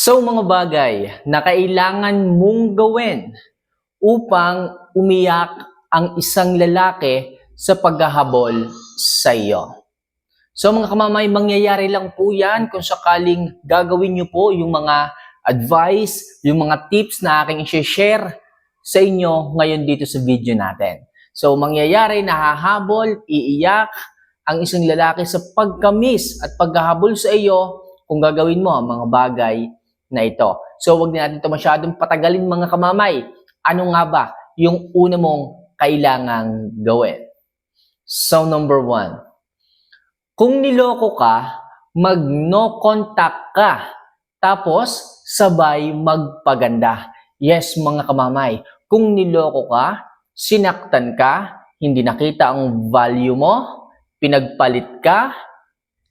So mga bagay na kailangan mong gawin upang umiyak ang isang lalaki sa paghahabol sa iyo. So mga kamamay, mangyayari lang po yan kung sakaling gagawin niyo po yung mga advice, yung mga tips na aking i-share sa inyo ngayon dito sa video natin. So mangyayari, nahahabol, iiyak ang isang lalaki sa pagkamis at paghahabol sa iyo kung gagawin mo ang mga bagay na ito. So wag na natin ito masyadong patagalin mga kamamay. Ano nga ba yung una mong kailangang gawin? So number one, kung niloko ka, mag no contact ka. Tapos sabay magpaganda. Yes mga kamamay, kung niloko ka, sinaktan ka, hindi nakita ang value mo, pinagpalit ka,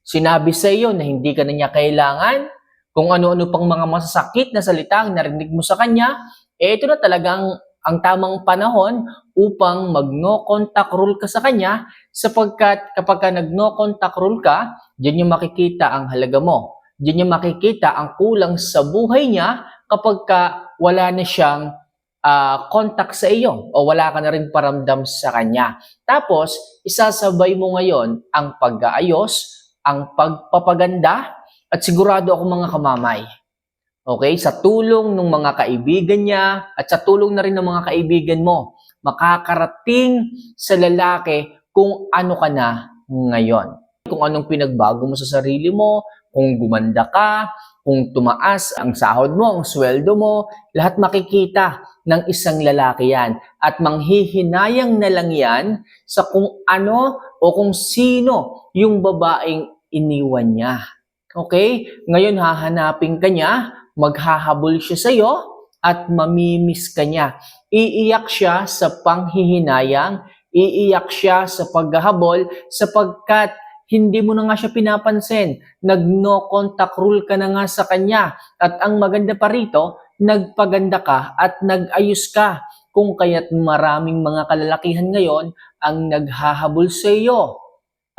sinabi sa iyo na hindi ka na niya kailangan, kung ano-ano pang mga masasakit na salita ang narinig mo sa kanya, eh ito na talagang ang tamang panahon upang mag-no contact rule ka sa kanya sapagkat kapag ka nag-no contact rule ka, diyan yung makikita ang halaga mo. Diyan yung makikita ang kulang sa buhay niya kapag ka wala na siyang ah, contact sa iyo o wala ka na rin paramdam sa kanya. Tapos, isasabay mo ngayon ang pag-aayos, ang pagpapaganda, at sigurado ako mga kamamay. Okay? Sa tulong ng mga kaibigan niya at sa tulong na rin ng mga kaibigan mo, makakarating sa lalaki kung ano ka na ngayon. Kung anong pinagbago mo sa sarili mo, kung gumanda ka, kung tumaas ang sahod mo, ang sweldo mo, lahat makikita ng isang lalaki yan. At manghihinayang na lang yan sa kung ano o kung sino yung babaeng iniwan niya. Okay? Ngayon hahanapin ka niya, maghahabol siya sa iyo at mamimiss ka niya. Iiyak siya sa panghihinayang, iiyak siya sa paghahabol sapagkat hindi mo na nga siya pinapansin. Nag-no contact rule ka na nga sa kanya. At ang maganda pa rito, nagpaganda ka at nag-ayos ka. Kung kaya't maraming mga kalalakihan ngayon ang naghahabol sa iyo.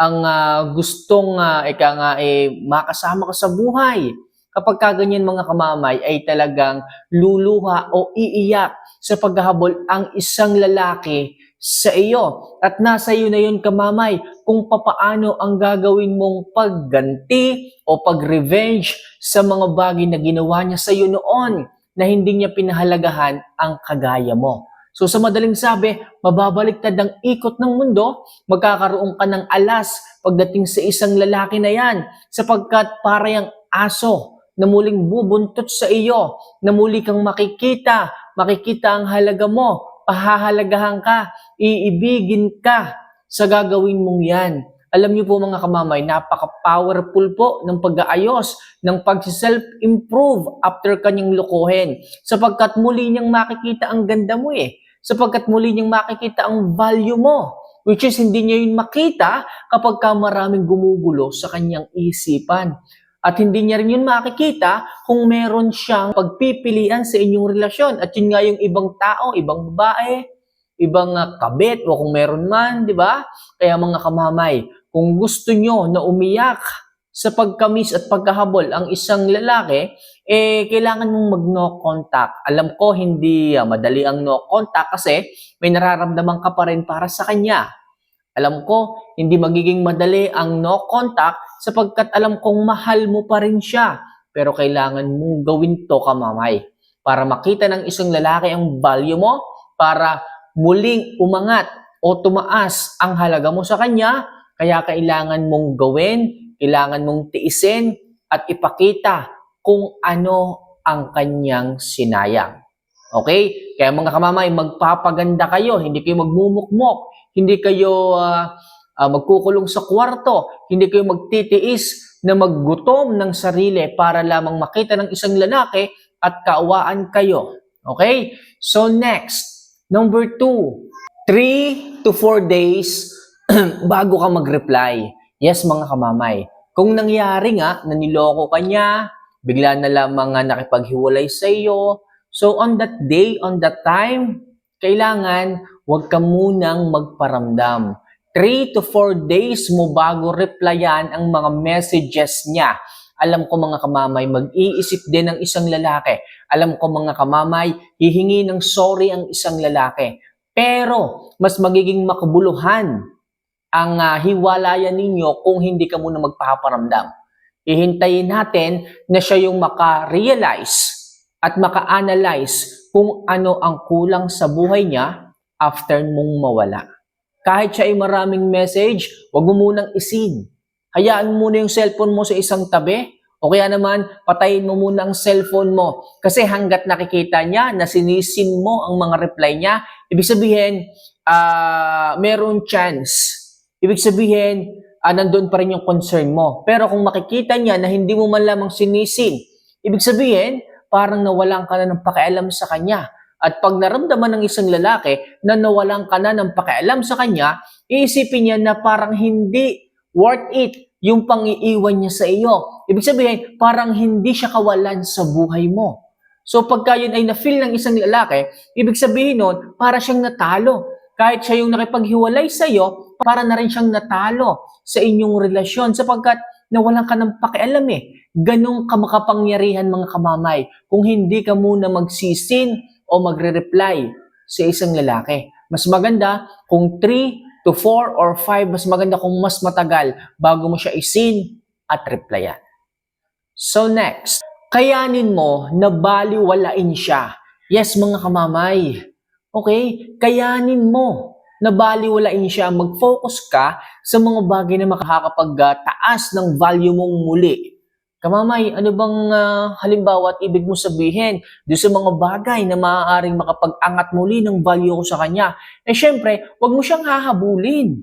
Ang ah, gustong ah, ika nga eh, makasama ka sa buhay. Kapag kaganyan mga kamamay ay talagang luluha o iiyak sa paghahabol ang isang lalaki sa iyo. At nasa iyo na yun kamamay kung papaano ang gagawin mong pagganti o pag-revenge sa mga bagay na ginawa niya sa iyo noon na hindi niya pinahalagahan ang kagaya mo. So sa madaling sabi, mababaliktad ang ikot ng mundo, magkakaroon ka ng alas pagdating sa isang lalaki na yan sapagkat para yung aso na muling bubuntot sa iyo, na muli kang makikita, makikita ang halaga mo, pahahalagahan ka, iibigin ka sa gagawin mong yan. Alam niyo po mga kamamay, napaka-powerful po ng pag-aayos, ng pag-self-improve after kanyang lukuhin. Sapagkat muli niyang makikita ang ganda mo eh. Sapagkat muli niyang makikita ang value mo. Which is hindi niya yun makita kapag ka maraming gumugulo sa kanyang isipan. At hindi niya rin yun makikita kung meron siyang pagpipilian sa inyong relasyon. At yun nga yung ibang tao, ibang babae, ibang uh, kabit, o kung meron man, di ba? Kaya mga kamamay, kung gusto nyo na umiyak sa pagkamis at pagkahabol ang isang lalaki, eh, kailangan mong mag-no contact. Alam ko, hindi uh, madali ang no contact kasi may nararamdaman ka pa rin para sa kanya. Alam ko, hindi magiging madali ang no contact sapagkat alam kong mahal mo pa rin siya. Pero kailangan mong gawin to kamamay para makita ng isang lalaki ang value mo, para muling umangat o tumaas ang halaga mo sa kanya, kaya kailangan mong gawin, kailangan mong tiisin at ipakita kung ano ang kanyang sinayang. Okay? Kaya mga kamamay, magpapaganda kayo, hindi kayo magmumukmok, hindi kayo ah, ah, magkukulong sa kwarto, hindi kayo magtitiis na maggutom ng sarili para lamang makita ng isang lalaki at kaawaan kayo. Okay? So next, number two, three to four days bago ka mag-reply. Yes, mga kamamay. Kung nangyari nga, na niloko ka niya, bigla na lamang nga nakipaghiwalay sa iyo, so on that day, on that time, kailangan huwag ka munang magparamdam. 3 to 4 days mo bago replyan ang mga messages niya. Alam ko mga kamamay, mag-iisip din ng isang lalaki. Alam ko mga kamamay, hihingi ng sorry ang isang lalaki. Pero, mas magiging makabuluhan ang ah, hiwalayan ninyo kung hindi ka muna magpaparamdam. Ihintayin natin na siya yung maka-realize at maka-analyze kung ano ang kulang sa buhay niya after mong mawala. Kahit siya ay maraming message, wag mo munang isin. Hayaan mo muna yung cellphone mo sa isang tabi. O kaya naman, patayin mo muna ang cellphone mo. Kasi hanggat nakikita niya na sinisin mo ang mga reply niya, ibig sabihin, ah meron chance. Ibig sabihin, ah, nandun pa rin yung concern mo. Pero kung makikita niya na hindi mo man lamang sinisin, ibig sabihin, parang nawalan ka na ng pakialam sa kanya. At pag naramdaman ng isang lalaki na nawalan ka na ng pakialam sa kanya, iisipin niya na parang hindi worth it yung pang-iiwan niya sa iyo. Ibig sabihin, parang hindi siya kawalan sa buhay mo. So pagka yun ay na-feel ng isang lalaki, ibig sabihin nun, para siyang natalo. Kahit siya yung nakipaghiwalay sa iyo, para na rin siyang natalo sa inyong relasyon sapagkat nawalan ka ng pakialam eh. Ganong ka makapangyarihan mga kamamay kung hindi ka muna magsisin o magre-reply sa isang lalaki. Mas maganda kung 3 to 4 or 5, mas maganda kung mas matagal bago mo siya isin at replyan. So next, kayanin mo na baliwalain siya. Yes, mga kamamay. Okay? Kayanin mo na baliwalain siya. Mag-focus ka sa mga bagay na makakapagtaas ng value mong muli. Kamamay, ano bang ah, halimbawa at ibig mo sabihin doon sa mga bagay na maaaring makapag-angat muli ng value ko sa kanya? Eh syempre, wag mo siyang hahabulin.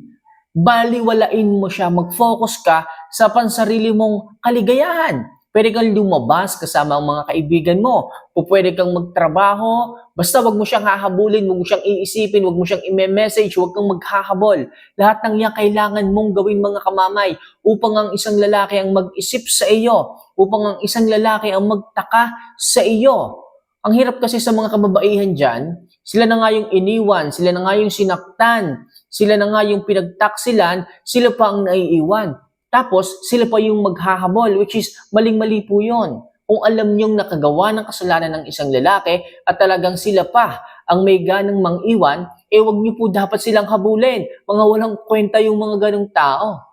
Baliwalain mo siya, mag-focus ka sa pansarili mong kaligayahan. Pwede kang lumabas kasama ang mga kaibigan mo. Pwede kang magtrabaho. Basta wag mo siyang hahabulin, wag mo siyang iisipin, wag mo siyang i-message, wag kang maghahabol. Lahat ng yan kailangan mong gawin mga kamamay upang ang isang lalaki ang mag-isip sa iyo, upang ang isang lalaki ang magtaka sa iyo. Ang hirap kasi sa mga kababaihan dyan, sila na nga yung iniwan, sila na nga yung sinaktan, sila na nga yung pinagtaksilan, sila pa ang naiiwan. Tapos, sila pa yung maghahabol, which is maling-mali po yun. Kung alam niyong nakagawa ng kasalanan ng isang lalaki at talagang sila pa ang may ganang mang-iwan, eh wag niyo po dapat silang habulin. Mga walang kwenta yung mga ganong tao.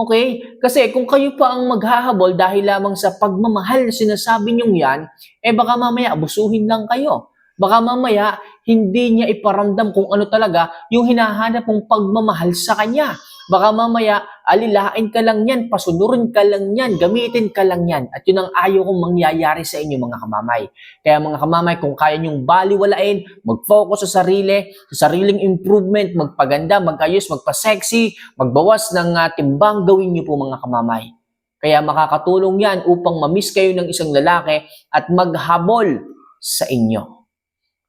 Okay? Kasi kung kayo pa ang maghahabol dahil lamang sa pagmamahal na sinasabi niyong yan, eh baka mamaya abusuhin lang kayo. Baka mamaya hindi niya iparamdam kung ano talaga yung hinahanap mong pagmamahal sa kanya. Baka mamaya alilain ka lang yan, pasunurin ka lang yan, gamitin ka lang yan. At yun ang ayaw kong mangyayari sa inyo mga kamamay. Kaya mga kamamay, kung kaya niyong baliwalain, mag-focus sa sarili, sa sariling improvement, magpaganda, magayos, magpa-sexy, magbawas ng uh, timbang, gawin niyo po mga kamamay. Kaya makakatulong yan upang mamiss kayo ng isang lalaki at maghabol sa inyo.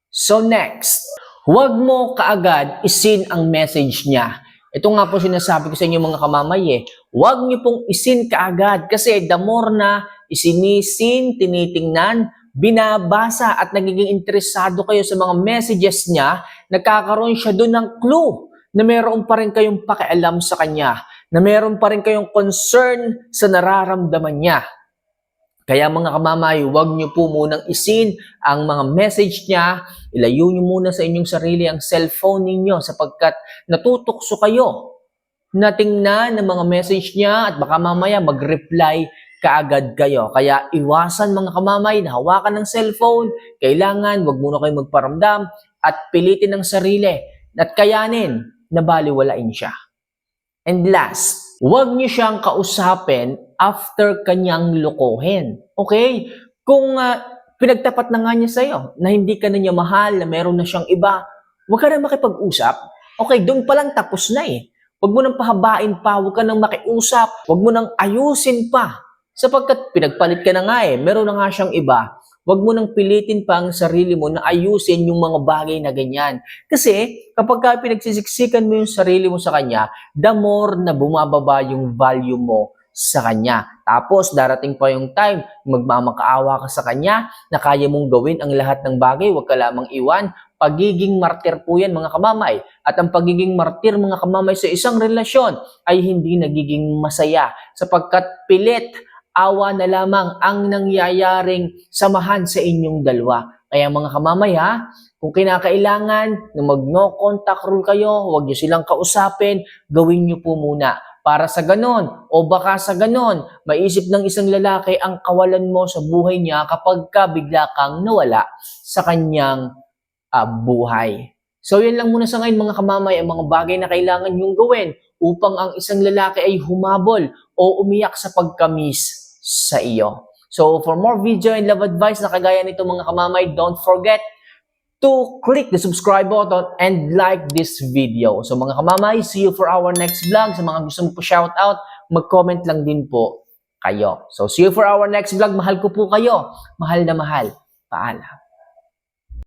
So next, huwag mo kaagad isin ang message niya. Ito nga po sinasabi ko sa inyo mga kamamay eh, huwag niyo pong isin kaagad kasi the more na isinisin, tinitingnan, binabasa at nagiging interesado kayo sa mga messages niya, nagkakaroon siya doon ng clue na meron pa rin kayong pakialam sa kanya, na meron pa rin kayong concern sa nararamdaman niya. Kaya mga kamamay, huwag niyo po munang isin ang mga message niya. Ilayo niyo muna sa inyong sarili ang cellphone ninyo sapagkat natutokso kayo na tingnan ng mga message niya at baka mamaya mag-reply kaagad kayo. Kaya iwasan mga kamamay na hawakan ng cellphone. Kailangan, huwag muna kayo magparamdam at pilitin ang sarili at kayanin na baliwalain siya. And last, huwag niyo siyang kausapin after kanyang lokohin. Okay? Kung uh, pinagtapat na nga niya sa'yo na hindi ka na niya mahal, na meron na siyang iba, huwag ka na makipag-usap. Okay, doon pa lang tapos na eh. Huwag mo nang pahabain pa, huwag ka nang makiusap, huwag mo nang ayusin pa. Sapagkat pinagpalit ka na nga eh, meron na nga siyang iba. Huwag mo nang pilitin pa ang sarili mo na ayusin yung mga bagay na ganyan. Kasi kapag ka pinagsisiksikan mo yung sarili mo sa kanya, the more na bumababa yung value mo sa kanya. Tapos darating pa yung time, magmamakaawa ka sa kanya na kaya mong gawin ang lahat ng bagay, huwag ka lamang iwan. Pagiging martir po yan mga kamamay. At ang pagiging martir mga kamamay sa isang relasyon ay hindi nagiging masaya sapagkat pilit awa na lamang ang nangyayaring samahan sa inyong dalawa. Kaya mga kamamaya, kung kinakailangan na mag-no contact rule kayo, huwag nyo silang kausapin, gawin nyo po muna. Para sa ganon, o baka sa ganon, maisip ng isang lalaki ang kawalan mo sa buhay niya kapag ka bigla kang nawala sa kanyang ah, buhay. So yan lang muna sa ngayon mga kamamay, ang mga bagay na kailangan nyong gawin upang ang isang lalaki ay humabol o umiyak sa pagkamis sa iyo. So for more video and love advice na kagaya nito mga kamamay, don't forget to click the subscribe button and like this video. So mga kamamay, see you for our next vlog. Sa mga gusto mo po shout out, mag-comment lang din po kayo. So see you for our next vlog. Mahal ko po kayo. Mahal na mahal. Paalam.